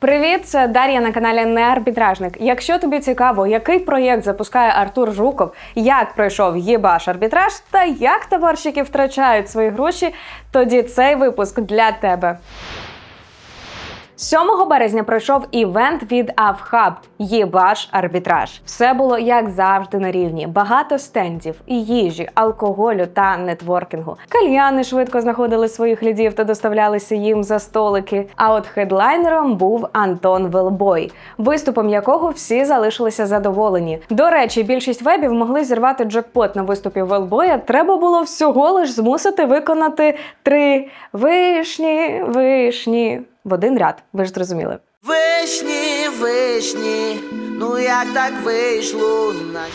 Привіт, це Дар'я на каналі Не Арбітражник. Якщо тобі цікаво, який проєкт запускає Артур Жуков, як пройшов єбаш арбітраж та як товарщики втрачають свої гроші, тоді цей випуск для тебе. 7 березня пройшов івент від Авхаб Єбаш арбітраж. Все було як завжди на рівні. Багато стендів, їжі, алкоголю та нетворкінгу. Кальяни швидко знаходили своїх лідів та доставлялися їм за столики. А от хедлайнером був Антон Велбой, виступом якого всі залишилися задоволені. До речі, більшість вебів могли зірвати джекпот на виступі Велбоя. Треба було всього лиш змусити виконати три вишні, вишні в один ряд. Ви ж зрозуміли. Вишні, вишні, ну як так вийшло? на-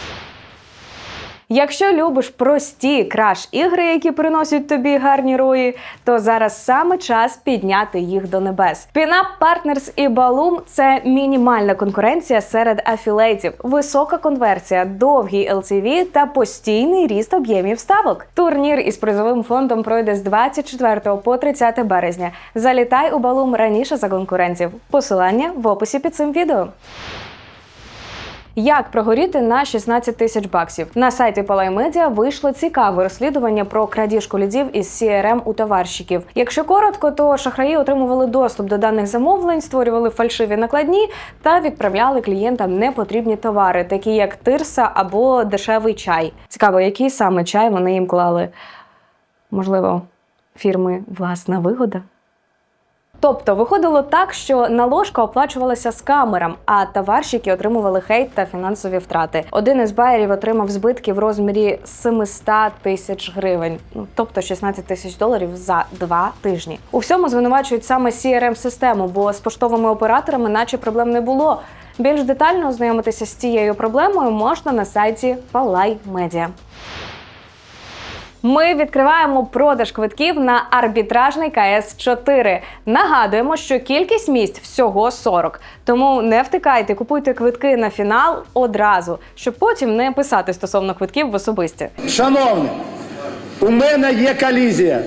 Якщо любиш прості краш-ігри, які приносять тобі гарні рої, то зараз саме час підняти їх до небес. Pinup Partners і Balloon – це мінімальна конкуренція серед афілейтів, висока конверсія, довгий LTV та постійний ріст об'ємів ставок. Турнір із призовим фондом пройде з 24 по 30 березня. Залітай у Balloon раніше за конкурентів. Посилання в описі під цим відео. Як прогоріти на 16 тисяч баксів на сайті Media вийшло цікаве розслідування про крадіжку лідів із CRM у товарщиків. Якщо коротко, то шахраї отримували доступ до даних замовлень, створювали фальшиві накладні та відправляли клієнтам непотрібні товари, такі як тирса або дешевий чай. Цікаво, який саме чай вони їм клали. Можливо, фірми власна вигода. Тобто виходило так, що наложка оплачувалася з камерам, а товарщики отримували хейт та фінансові втрати. Один із байерів отримав збитки в розмірі 700 тисяч гривень, ну тобто 16 тисяч доларів за два тижні. У всьому звинувачують саме crm систему бо з поштовими операторами, наче проблем не було. Більш детально ознайомитися з цією проблемою можна на сайті Palay Media. Ми відкриваємо продаж квитків на арбітражний КС 4 Нагадуємо, що кількість місць всього 40. Тому не втикайте, купуйте квитки на фінал одразу, щоб потім не писати стосовно квитків в особисті. Шановні, у мене є колізія.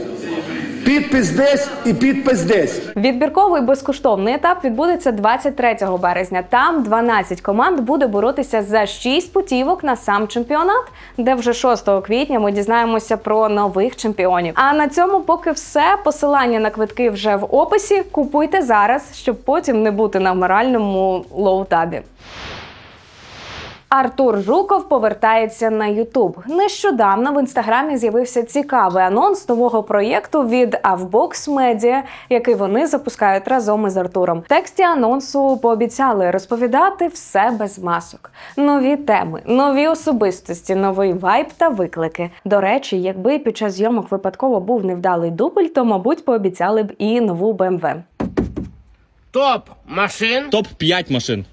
Підпис десь і підпис десь. Відбірковий безкоштовний етап відбудеться 23 березня. Там 12 команд буде боротися за 6 путівок на сам чемпіонат, де вже 6 квітня ми дізнаємося про нових чемпіонів. А на цьому поки все. Посилання на квитки вже в описі. Купуйте зараз, щоб потім не бути на моральному лоутабі. Артур Жуков повертається на Ютуб. Нещодавно в інстаграмі з'явився цікавий анонс нового проєкту від Avbox Media, який вони запускають разом із Артуром. В тексті анонсу пообіцяли розповідати все без масок, нові теми, нові особистості, новий вайб та виклики. До речі, якби під час зйомок випадково був невдалий дубль, то мабуть пообіцяли б і нову BMW. Топ машин. Топ 5 машин.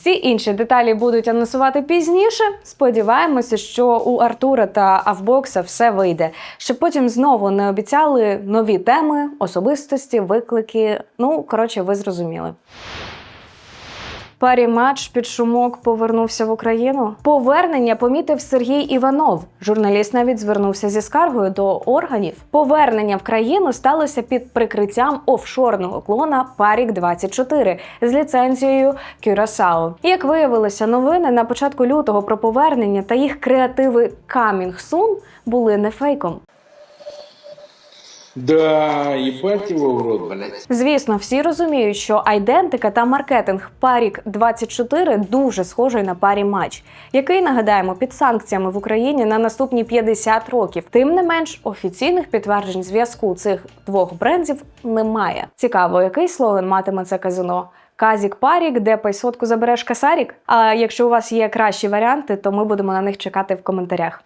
Всі інші деталі будуть анонсувати пізніше. Сподіваємося, що у Артура та Авбокса все вийде, щоб потім знову не обіцяли нові теми, особистості, виклики. Ну, коротше, ви зрозуміли. Парі матч під шумок повернувся в Україну. Повернення помітив Сергій Іванов. Журналіст навіть звернувся зі скаргою до органів. Повернення в країну сталося під прикриттям офшорного клона Парік 24 з ліцензією Curaçao. Як виявилося, новини на початку лютого про повернення та їх креативи Coming Soon були не фейком. Да, ебать его в рот, блядь. Звісно, всі розуміють, що айдентика та маркетинг Парік 24 дуже схожий на парі матч, який нагадаємо під санкціями в Україні на наступні 50 років. Тим не менш, офіційних підтверджень зв'язку цих двох брендів немає. Цікаво, який слоган матиме це казино. Казік Парік, де пайсотку забереш касарік. А якщо у вас є кращі варіанти, то ми будемо на них чекати в коментарях.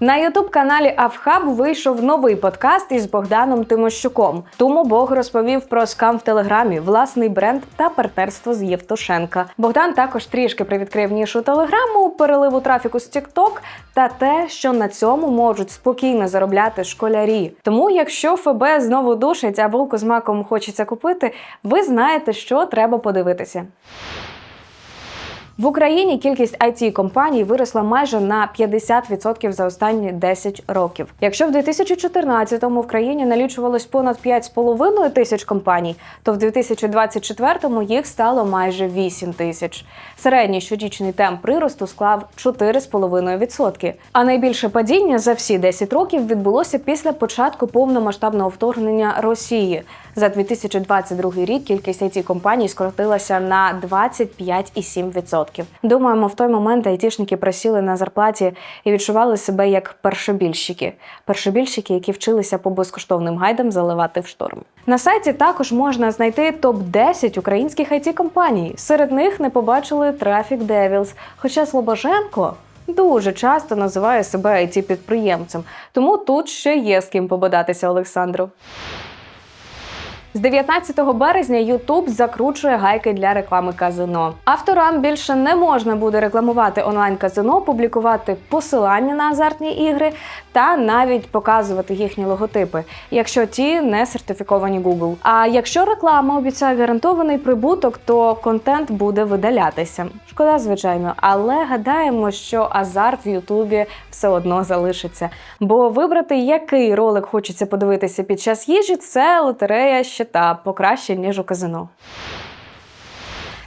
На ютуб-каналі Авхаб вийшов новий подкаст із Богданом Тимощуком. Тому Бог розповів про скам в телеграмі, власний бренд та партнерство з Євтушенка. Богдан також трішки привідкрив нішу телеграму, переливу трафіку з TikTok та те, що на цьому можуть спокійно заробляти школярі. Тому, якщо ФБ знову душить, а булку з маком хочеться купити, ви знаєте, що треба подивитися. В Україні кількість it компаній виросла майже на 50% за останні 10 років. Якщо в 2014-му в країні налічувалось понад 5,5 тисяч компаній, то в 2024-му їх стало майже 8 тисяч. Середній щорічний темп приросту склав 4,5%. А найбільше падіння за всі 10 років відбулося після початку повномасштабного вторгнення Росії. За 2022 рік кількість it компаній скоротилася на 25,7%. Думаємо, в той момент айтішники просіли на зарплаті і відчували себе як першобільщики. Першобільщики, які вчилися по безкоштовним гайдам заливати в шторм. На сайті також можна знайти топ 10 українських it компаній. Серед них не побачили Traffic Devils, хоча Слобоженко. Дуже часто називає себе it підприємцем, тому тут ще є з ким пободатися Олександру. З 19 березня YouTube закручує гайки для реклами казино. Авторам більше не можна буде рекламувати онлайн-казино, публікувати посилання на азартні ігри та навіть показувати їхні логотипи, якщо ті не сертифіковані Google. А якщо реклама обіцяє гарантований прибуток, то контент буде видалятися. Шкода, звичайно, але гадаємо, що азарт в Ютубі все одно залишиться. Бо вибрати, який ролик хочеться подивитися під час їжі, це лотерея ще та покраще, ніж у казино.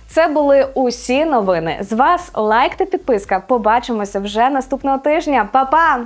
Це були усі новини. З вас лайк та підписка. Побачимося вже наступного тижня. Па-па!